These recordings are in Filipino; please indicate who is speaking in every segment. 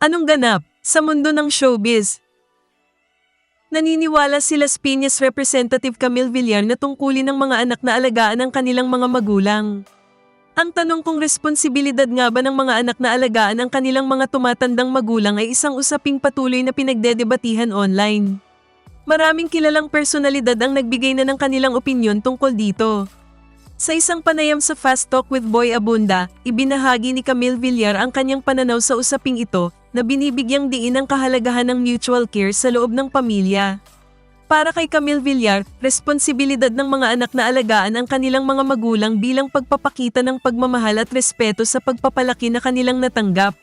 Speaker 1: Anong ganap sa mundo ng showbiz? Naniniwala sila Piñas Representative Camille Villar na tungkulin ng mga anak na alagaan ang kanilang mga magulang. Ang tanong kung responsibilidad nga ba ng mga anak na alagaan ang kanilang mga tumatandang magulang ay isang usaping patuloy na pinagdedebatihan online. Maraming kilalang personalidad ang nagbigay na ng kanilang opinyon tungkol dito. Sa isang panayam sa Fast Talk with Boy Abunda, ibinahagi ni Camille Villar ang kanyang pananaw sa usaping ito na binibigyang diin ang kahalagahan ng mutual care sa loob ng pamilya. Para kay Camille Villar, responsibilidad ng mga anak na alagaan ang kanilang mga magulang bilang pagpapakita ng pagmamahal at respeto sa pagpapalaki na kanilang natanggap.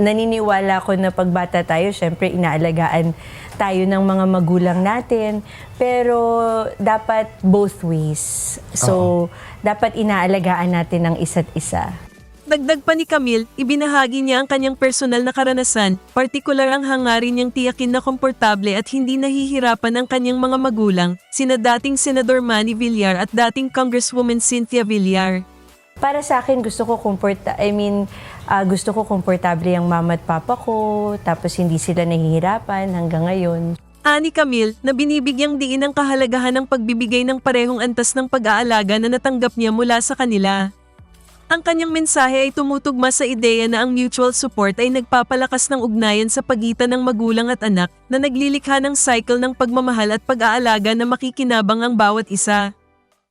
Speaker 2: naniniwala ko na pagbata tayo, syempre inaalagaan tayo ng mga magulang natin. Pero dapat both ways. So, dapat inaalagaan natin ng isa't isa.
Speaker 1: Dagdag pa ni Camille, ibinahagi niya ang kanyang personal na karanasan, partikular ang hangarin niyang tiyakin na komportable at hindi nahihirapan ang kanyang mga magulang, sina dating Senador Manny Villar at dating Congresswoman Cynthia Villar.
Speaker 2: Para sa akin, gusto ko komporta I mean, ah, gusto ko komportable ang mama at papa ko, tapos hindi sila nahihirapan hanggang ngayon.
Speaker 1: Ani Camille na binibigyang diin ang kahalagahan ng pagbibigay ng parehong antas ng pag-aalaga na natanggap niya mula sa kanila. Ang kanyang mensahe ay tumutugma sa ideya na ang mutual support ay nagpapalakas ng ugnayan sa pagitan ng magulang at anak na naglilikha ng cycle ng pagmamahal at pag-aalaga na makikinabang ang bawat isa.